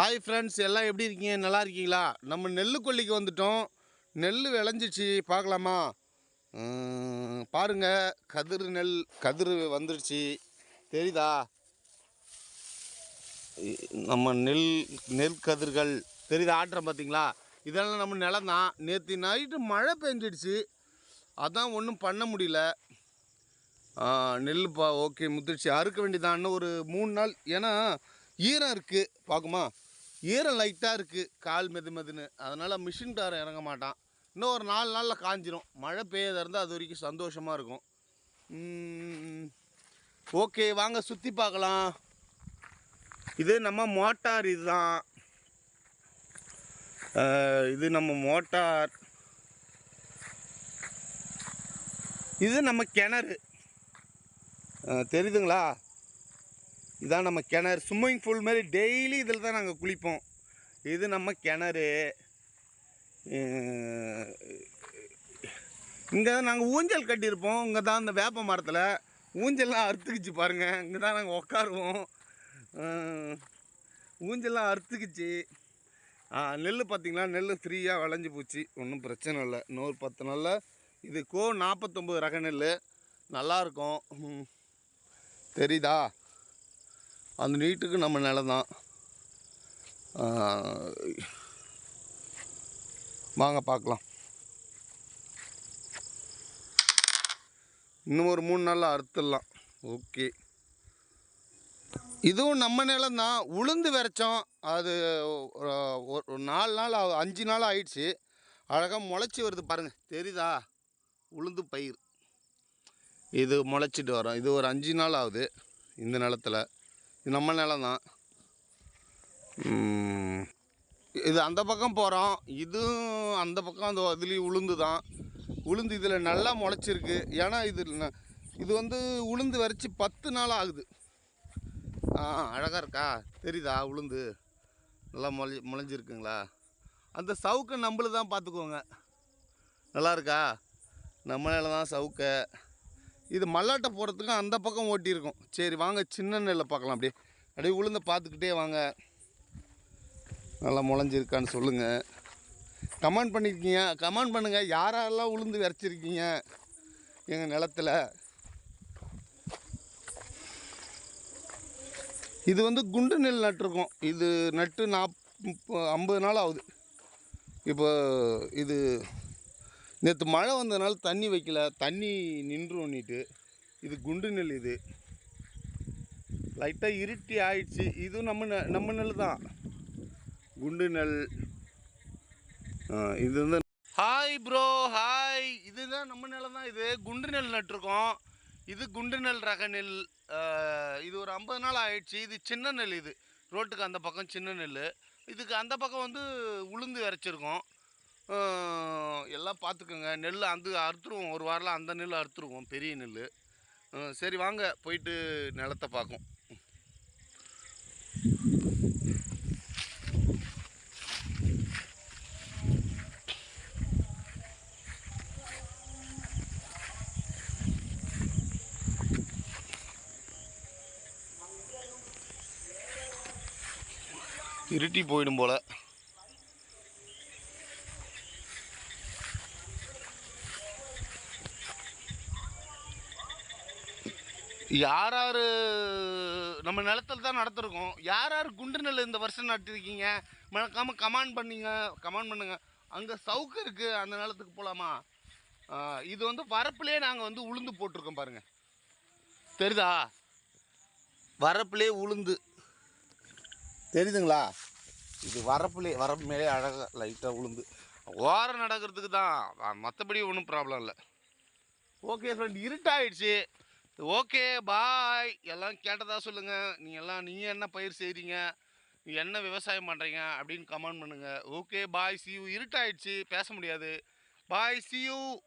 Hi friends எல்லாம் எப்படி இருக்கீங்க? நல்லா இருக்கீங்களா? நம்ம நெல்லு கொல்லிக்கு வந்துட்டோம். நெல் விளைஞ்சிச்சு. பார்க்கலாமா? பாருங்கள் கதிர் நெல் கதிர் வந்துருச்சு. தெரியுதா? நம்ம நெல் நெல் கதிர்கள். தெரியுதா? ஆட்டுறோம் பார்த்தீங்களா? இதெல்லாம் நம்ம நிலம் தான். நேற்று நைட்டு மழை பெஞ்சிடுச்சு. அதான் ஒன்றும் பண்ண முடியல. ஆ, ஓகே முத்திருச்சு. அறுக்க வேண்டியதான்னு ஒரு மூணு நாள். ஏன்னா ஈரம் இருக்குது பார்க்குமா? ஈரம் லைட்டாக இருக்குது கால் மெது மெதுன்னு. அதனால் மிஷின் காரன் இறங்க மாட்டான். இன்னும் ஒரு நாலு நாளில் காஞ்சிரும். மழை பெய்யதாக இருந்தால் அது வரைக்கும் சந்தோஷமாக இருக்கும். ஓகே வாங்க சுற்றி பார்க்கலாம். இது நம்ம மோட்டார் இதுதான். இது நம்ம மோட்டார். இது நம்ம கிணறு. தெரியுதுங்களா? இதான் நம்ம கிணறு. ஸ்விம்மிங் பூல் மாதிரி டெய்லி இதில் தான் நாங்கள் குளிப்போம். இது நம்ம கிணறு. இங்கே தான் நாங்கள் ஊஞ்சல் கட்டியிருப்போம். இங்கே தான் இந்த வேப்ப மரத்தில். ஊஞ்சல்லாம் அறுத்துக்குச்சு பாருங்கள் இங்கே தான் நாங்கள் உட்காருவோம் ஊஞ்சல்லாம் அறுத்துக்குச்சு. நெல் பார்த்திங்களா நெல் ஃப்ரீயாக விளைஞ்சி போச்சு. ஒன்றும் பிரச்சனை இல்லை. இன்னொரு பத்து நாளில் இது கோ நாற்பத்தொம்பது ரக நெல் நல்லாயிருக்கும் தெரியுதா? அந்த நீட்டுக்கு நம்ம நிலம் தான். வாங்க பார்க்கலாம். இன்னும் ஒரு மூணு நாளில் அறுத்துடலாம். ஓகே. இதுவும் நம்ம நிலம் தான். உளுந்து விரைச்சோம். அது ஒரு நாலு நாள் ஆகு- அஞ்சு நாள் ஆயிடுச்சு. அழகாக முளைச்சி வருது பாருங்கள் தெரியுதா? உளுந்து பயிர். இது முளைச்சிட்டு வரோம். இது ஒரு அஞ்சு நாள் ஆகுது. இந்த நிலத்துல. இது நம்ம நிலம் தான். இது அந்த பக்கம் போகிறோம் இதுவும் அந்த பக்கம் அந்த இதுலேயும் உளுந்து தான் உளுந்து இதில் நல்லா முளைச்சிருக்கு. ஏன்னா இது இது வந்து உளுந்து வரைச்சி பத்து நாள் ஆகுது. ஆ அழகாக இருக்கா? தெரியுதா உளுந்து? நல்லா முளை முளைஞ்சிருக்குங்களா? அந்த சவுக்கை நம்மளு தான் பார்த்துக்கோங்க நல்லா இருக்கா? நம்ம நிலம் தான் சவுக்க. இது மல்லாட்டை போகிறதுக்கும் அந்த பக்கம் ஓட்டியிருக்கோம். சரி வாங்க சின்ன நெல்லை பார்க்கலாம் அப்படியே. அப்படியே உளுந்த பார்த்துக்கிட்டே வாங்க. நல்லா முளைஞ்சிருக்கான்னு சொல்லுங்கள் கமெண்ட் பண்ணியிருக்கீங்க கமெண்ட் பண்ணுங்கள் யாரெல்லாம் உளுந்து விரைச்சிருக்கீங்க எங்கள் நிலத்துல? இது வந்து குண்டு நெல் நட்டிருக்கோம். இது நட்டு நாப் ஐம்பது நாள் ஆகுது. இப்போ இது நேற்று மழை வந்ததுனால தண்ணி வைக்கல. தண்ணி நின்றுன்னிட்டு இது குண்டு நெல் இது. லைட்டாக இருட்டி ஆயிடுச்சு. இதுவும் நம்ம நெ- நம்ம நெல் தான். குண்டு நெல். இது வந்து ஹாய் ப்ரோ ஹாய் இதுதான் நம்ம நிலம் தான் இது. குண்டு நெல் நட்டிருக்கோம். இது குண்டு நெல் ரக நெல். இது ஒரு ஐம்பது நாள் ஆயிடுச்சு. இது சின்ன நெல் இது. ரோட்டுக்கு அந்த பக்கம் சின்ன நெல். இதுக்கு அந்த பக்கம் வந்து உளுந்து இறச்சிருக்கோம் ஆ, பார்த்துக்கோங்க. நெல் அந்த அறுத்துருவோம். ஒரு வாரம் அந்த நெல் அறுத்துருவோம். பெரிய நெல் சரி வாங்க. போயிட்டு நிலத்தை பார்க்கும் இருட்டி போயிடும் போல. யார் யார் நம்ம நிலத்துல தான் நடத்திருக்கோம். யார் யார் குண்டு நெல் இந்த வருஷம் நட்டிருக்கீங்க மறக்காமல் கமெண்ட் பண்ணிங்க. கமெண்ட் பண்ணுங்கள் அங்கே சவுக்கு இருக்குது அந்த நிலத்துக்கு போகலாமா இது வந்து வரப்புலேயே நாங்கள் வந்து உளுந்து போட்டிருக்கோம் பாருங்கள் தெரியுதா? வரப்புலே உளுந்து. தெரியுதுங்களா? இது வரப்புலே வரப்பு மேலே அழகாக லைட்டாக உளுந்து. ஓரம் நடக்கிறதுக்கு தான். மற்றபடி ஒன்றும் ப்ராப்ளம் இல்லை. Okay friend இருட்டாயிடுச்சு. Okay bye. எல்லாம் கேட்டதாக சொல்லுங்கள் நீ எல்லாம் நீங்கள் என்ன பயிர் செய்கிறீங்க நீ என்ன விவசாயம் பண்ணுறீங்க அப்படின்னு கமெண்ட் பண்ணுங்கள் ஓகே பாய். சியூ இருட்டாயிடுச்சு. பேச முடியாது. பாய் சியூ